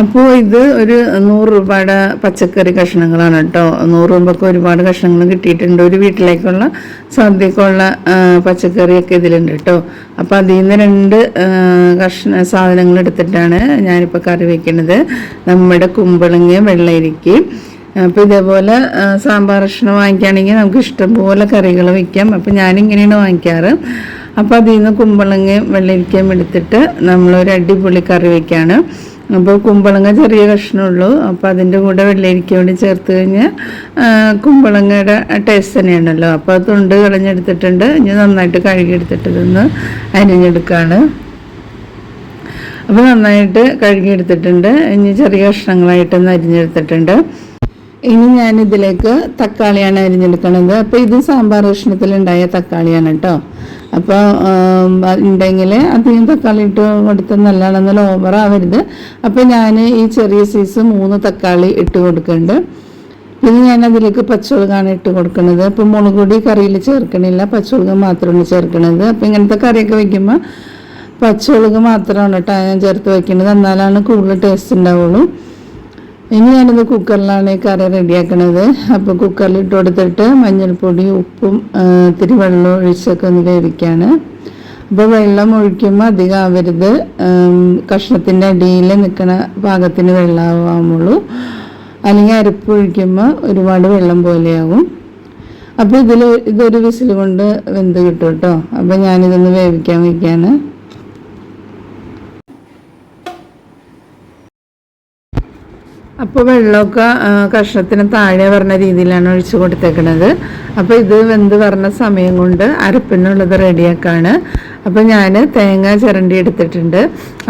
അപ്പോൾ ഇത് ഒരു നൂറ് രൂപയുടെ പച്ചക്കറി കഷ്ണങ്ങളാണ് കേട്ടോ. നൂറ് രൂപക്ക് ഒരുപാട് കഷ്ണങ്ങൾ കിട്ടിയിട്ടുണ്ട്. ഒരു വീട്ടിലേക്കുള്ള സദ്യക്കുള്ള പച്ചക്കറിയൊക്കെ ഇതിലുണ്ട് കേട്ടോ. അപ്പോൾ അതിൽ നിന്ന് രണ്ട് കഷ്ണ സാധനങ്ങൾ എടുത്തിട്ടാണ് ഞാനിപ്പോൾ കറി വയ്ക്കുന്നത് നമ്മുടെ കുമ്പളങ്ങയും വെള്ളരിക്ക അപ്പോൾ ഇതേപോലെ സാമ്പാർ കഷ്ണം വാങ്ങിക്കുകയാണെങ്കിൽ നമുക്ക് ഇഷ്ടംപോലെ കറികൾ വയ്ക്കാം അപ്പോൾ ഞാനിങ്ങനെയാണ് വാങ്ങിക്കാറ്. അപ്പോൾ അതിൽ നിന്ന് കുമ്പളങ്ങയും വെള്ളരിക്കയും എടുത്തിട്ട് നമ്മളൊരു അടിപൊളി കറി വയ്ക്കുകയാണ് അപ്പോൾ കുമ്പളങ്ങ ചെറിയ കഷ്ണമുള്ളൂ. അപ്പോൾ അതിന്റെ കൂടെ വെള്ളരിക്ക കൂടി ചേർത്ത് കഴിഞ്ഞാൽ കുമ്പളങ്ങയുടെ ടേസ്റ്റ് തന്നെയാണല്ലോ. അപ്പോൾ അത് തൊണ്ട് കളഞ്ഞെടുത്തിട്ടുണ്ട്. ഇനി നന്നായിട്ട് കഴുകിയെടുത്തിട്ട് ഇതൊന്ന് അരിഞ്ഞെടുക്കുകയാണ് അപ്പോൾ നന്നായിട്ട് കഴുകിയെടുത്തിട്ടുണ്ട്. ഇനി ചെറിയ കഷ്ണങ്ങളായിട്ടൊന്ന് അരിഞ്ഞെടുത്തിട്ടുണ്ട്. ഇനി ഞാൻ ഇതിലേക്ക് തക്കാളിയാണ് അരിഞ്ഞെടുക്കണത്. അപ്പോൾ ഇത് സാമ്പാർ കഷ്ണത്തിലുണ്ടായ തക്കാളിയാണ് കേട്ടോ. അപ്പോൾ ഉണ്ടെങ്കിൽ അധികം തക്കാളി ഇട്ട് കൊടുത്ത് നല്ലതാണെന്നാൽ ഓവർ ആവരുത്. അപ്പോൾ ഞാൻ ഈ ചെറിയ സൈസ് മൂന്ന് തക്കാളി ഇട്ട് കൊടുക്കുന്നുണ്ട് പിന്നെ ഞാൻ അതിലേക്ക് പച്ചമുളകാണ് ഇട്ട് കൊടുക്കുന്നത് അപ്പോൾ മുളക് പൊടി കറിയിൽ ചേർക്കണില്ല. പച്ചമുളക് മാത്രമാണ് ചേർക്കണത്. അപ്പോൾ ഇങ്ങനത്തെ കറിയൊക്കെ വയ്ക്കുമ്പോൾ പച്ചമുളക് മാത്രമാണ് കേട്ടോ ഞാൻ ചേർത്ത് വയ്ക്കുന്നത് എന്നാലാണ് കൂടുതൽ ടേസ്റ്റ് ഉണ്ടാവുള്ളൂ. ഇനി ഞാനിത് കുക്കറിലാണ് ഈ കറി റെഡിയാക്കണത്. അപ്പോൾ കുക്കറിൽ ഇട്ട് കൊടുത്തിട്ട് മഞ്ഞൾപ്പൊടി ഉപ്പും ഇത്തിരി വെള്ളം ഒഴിച്ചൊക്കെ ഒന്ന് വേവിക്കുകയാണ് അപ്പോൾ വെള്ളം ഒഴിക്കുമ്പോൾ അധികം ആവരുത്. കഷ്ണത്തിന്റെ അടിയിൽ നിൽക്കണ പാകത്തിന് വെള്ളമാവുള്ളൂ. അല്ലെങ്കിൽ അരപ്പ് ഒഴിക്കുമ്പോൾ ഒരുപാട് വെള്ളം പോലെയാവും. അപ്പോൾ ഇതിൽ ഇതൊരു വിസിൽ കൊണ്ട് വെന്ത് കിട്ടും കേട്ടോ. അപ്പോൾ ഞാനിതൊന്ന് വേവിക്കാൻ വയ്ക്കുകയാണ് അപ്പോൾ വെള്ളമൊക്കെ കഷ്ണത്തിന് താഴെ പറഞ്ഞ രീതിയിലാണ് ഒഴിച്ചു കൊടുത്തേക്കുന്നത് അപ്പോൾ ഇത് വെന്ത് പറഞ്ഞ സമയം കൊണ്ട് അരപ്പിനുള്ളത് റെഡിയാക്കാണ് അപ്പോൾ ഞാൻ തേങ്ങ ചിരണ്ടി എടുത്തിട്ടുണ്ട്.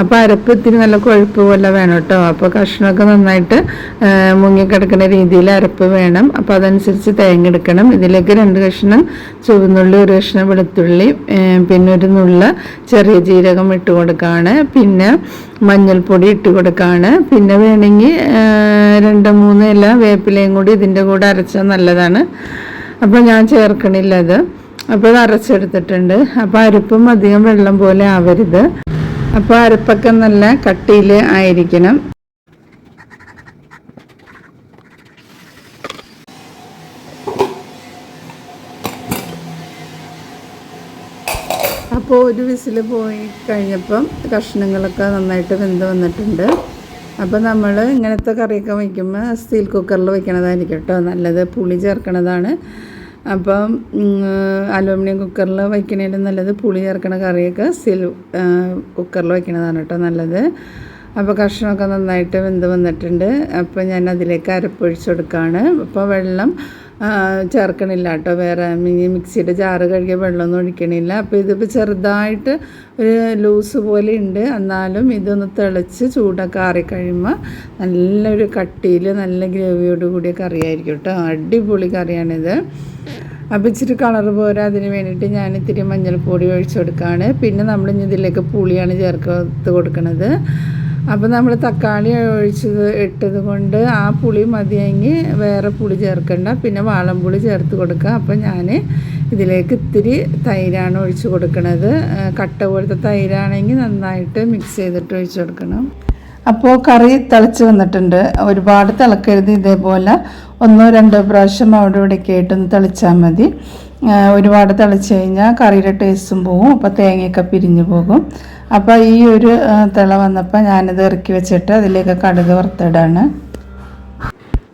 അപ്പോൾ അരപ്പ് ഇത്തിരി നല്ല കൊഴുപ്പ് പോലെ വേണം കേട്ടോ അപ്പോൾ കഷ്ണമൊക്കെ നന്നായിട്ട് മുങ്ങിക്കിടക്കുന്ന രീതിയിൽ അരപ്പ് വേണം. അപ്പോൾ അതനുസരിച്ച് തേങ്ങ എടുക്കണം. ഇതിലേക്ക് രണ്ട് കഷ്ണം ചുവന്നുള്ളി ഒരു കഷ്ണം വെളുത്തുള്ളി പിന്നെ ഒരു നുള്ള ചെറിയ ജീരകം ഇട്ട് കൊടുക്കുകയാണ് പിന്നെ മഞ്ഞൾപ്പൊടി ഇട്ട് കൊടുക്കുകയാണ് പിന്നെ വേണമെങ്കിൽ രണ്ട് മൂന്ന് ഇല വേപ്പിലയും കൂടി ഇതിന്റെ കൂടെ അരച്ചാൽ നല്ലതാണ്. അപ്പോൾ ഞാൻ ചേർക്കണില്ല അത് അപ്പോൾ ഇത് അരച്ചെടുത്തിട്ടുണ്ട്. അപ്പോൾ അരിപ്പും അധികം വെള്ളം പോലെ ആവരുത്. അപ്പോൾ അരപ്പൊക്കെ നല്ല കട്ടിയിൽ ആയിരിക്കണം. അപ്പോൾ ഒരു വിസിൽ പോയി കഴിഞ്ഞപ്പം കഷ്ണങ്ങളൊക്കെ നന്നായിട്ട് വെന്ത് വന്നിട്ടുണ്ട്. അപ്പോൾ നമ്മൾ ഇങ്ങനത്തെ കറിയൊക്കെ വയ്ക്കുമ്പോൾ സ്റ്റീൽ കുക്കറിൽ വയ്ക്കണതായിരിക്കും കേട്ടോ നല്ലത്. പുളി ചേർക്കണതാണ്. അപ്പം അലുമിനിയം കുക്കറിൽ വയ്ക്കണേലും നല്ലത് പുളി ചേർക്കണ കറിയൊക്കെ സിൽ കുക്കറിൽ വയ്ക്കണതാണ് കേട്ടോ നല്ലത്. അപ്പോൾ കഷ്ണമൊക്കെ നന്നായിട്ട് വെന്ത് വന്നിട്ടുണ്ട്. അപ്പോൾ ഞാൻ അതിലേക്ക് അരപ്പൊഴിച്ച് കൊടുക്കുകയാണ് അപ്പോൾ വെള്ളം ചേർക്കണില്ല കേട്ടോ. വേറെ മിനി മിക്സിയുടെ ജാറ് കഴുകിയ വെള്ളമൊന്നും ഒഴിക്കണില്ല. അപ്പോൾ ഇതിപ്പോൾ ചെറുതായിട്ട് ഒരു ലൂസ് പോലെ ഉണ്ട്. എന്നാലും ഇതൊന്ന് തിളച്ച് ചൂടൊക്കെ ആറിക്കഴിയുമ്പോൾ നല്ലൊരു കട്ടിയിൽ നല്ല ഗ്രേവിയോട് കൂടിയ കറിയായിരിക്കും കേട്ടോ. അടിപൊളി കറിയാണിത്. അപ്പോൾ ഇച്ചിരി കളർ പോരാ. അതിന് വേണ്ടിയിട്ട് ഞാൻ ഇത്തിരി മഞ്ഞൾപ്പൊടി ഒഴിച്ചു കൊടുക്കുകയാണ് പിന്നെ നമ്മൾ ഇതിലേക്ക് പുളിയാണ് ചേർത്ത് കൊടുക്കുന്നത് അപ്പോൾ നമ്മൾ തക്കാളി ഒഴിച്ചത് ഇട്ടത് കൊണ്ട് ആ പുളി മതിയെങ്കിൽ വേറെ പുളി ചേർക്കണ്ട. പിന്നെ വാളംപുളി ചേർത്ത് കൊടുക്കുക അപ്പോൾ ഞാൻ ഇതിലേക്ക് ഇത്തിരി തൈരാണ് ഒഴിച്ച് കൊടുക്കുന്നത് കട്ട പോലത്തെ തൈരാണെങ്കിൽ നന്നായിട്ട് മിക്സ് ചെയ്തിട്ട് ഒഴിച്ച് കൊടുക്കണം. അപ്പോൾ കറി തിളച്ച് വന്നിട്ടുണ്ട്. ഒരുപാട് തിളക്കരുത് ഇതേപോലെ. ഒന്നോ രണ്ടോ പ്രാവശ്യം അവിടെ ഇവിടെയൊക്കെ ആയിട്ടൊന്ന് തിളച്ചാൽ മതി. ഒരുപാട് തിളച്ച് കഴിഞ്ഞാൽ കറിയുടെ ടേസ്റ്റും പോകും അപ്പോൾ തേങ്ങയൊക്കെ പിരിഞ്ഞു പോകും. അപ്പോൾ ഈ ഒരു തിള വന്നപ്പോൾ ഞാനിത് ഇറക്കി വെച്ചിട്ട് അതിലേക്ക് കടുക് വറുത്തിടാണ്.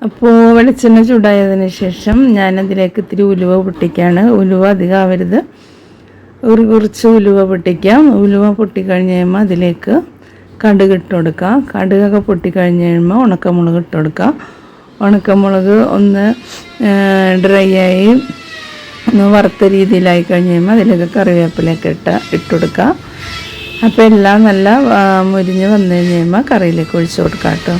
അപ്പോൾ വെളിച്ചെണ്ണ ചൂടായതിന് ശേഷം ഞാനതിലേക്ക് ഇത്തിരി ഉലുവ പൊട്ടിക്കുകയാണ് ഉലുവ അധികം ആവരുത് ഒരു കുറച്ച് ഉലുവ പൊട്ടിക്കാം. ഉലുവ പൊട്ടിക്കഴിഞ്ഞ് കഴിയുമ്പോൾ അതിലേക്ക് കടുക് ഇട്ട് കൊടുക്കുക. കടുകൊക്കെ പൊട്ടിക്കഴിഞ്ഞ് കഴിയുമ്പോൾ ഉണക്കമുളക് ഇട്ട് കൊടുക്കുക. ഉണക്കമുളക് ഒന്ന് ഡ്രൈ ആയി ഒന്ന് വറുത്ത രീതിയിലായി കഴിഞ്ഞ് കഴിയുമ്പോൾ അതിലേക്ക് കറിവേപ്പിലൊക്കെ ഇട്ട് ഇട്ട് കൊടുക്കുക അപ്പോൾ എല്ലാം നല്ല മുരിഞ്ഞ് വന്നു കഴിഞ്ഞ് കഴിയുമ്പോൾ കറിയിലേക്ക് ഒഴിച്ചു കൊടുക്കാം കേട്ടോ.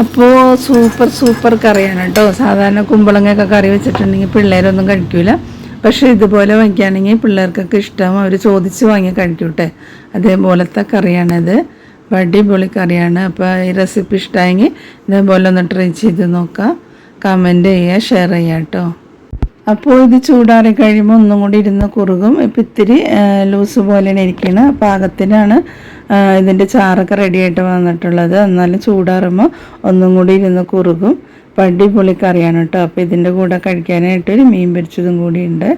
അപ്പോൾ സൂപ്പർ സൂപ്പർ കറിയാണ് കേട്ടോ സാധാരണ കുമ്പളങ്ങയൊക്കെ കറി വെച്ചിട്ടുണ്ടെങ്കിൽ പിള്ളേരൊന്നും കഴിക്കൂല. പക്ഷേ ഇതുപോലെ വയ്ക്കുകയാണെങ്കിൽ പിള്ളേർക്കൊക്കെ ഇഷ്ടം. അവർ ചോദിച്ച് വാങ്ങി കഴിക്കൂട്ടെ. അതേപോലത്തെ കറിയാണിത്. അടിപൊളി കറിയാണ്. അപ്പോൾ ഈ റെസിപ്പി ഇഷ്ടമായെങ്കിൽ ഇതേപോലെ ഒന്ന് ട്രൈ ചെയ്ത് നോക്കാം. കമന്റ് ചെയ്യുക ഷെയർ ചെയ്യാം കേട്ടോ അപ്പോൾ ഇത് ചൂടാറി കഴിയുമ്പോൾ ഒന്നും കൂടി ഇരുന്ന് കുറുകും. ഇപ്പം ഇത്തിരി ലൂസ് പോലെയാണ് ഇരിക്കുന്നത് പാകത്തിനാണ് ഇതിന്റെ ചാറൊക്കെ റെഡിയായിട്ട് വന്നിട്ടുള്ളത്. എന്നാലും ചൂടാറുമ്പോൾ ഒന്നും കൂടി ഇരുന്ന് കുറുകും. അപ്പം അടിപൊളി കറിയാണ് കേട്ടോ. അപ്പോൾ ഇതിന്റെ കൂടെ കഴിക്കാനായിട്ട് ഒരു മീൻ പൊരിച്ചതും കൂടി ഉണ്ട്.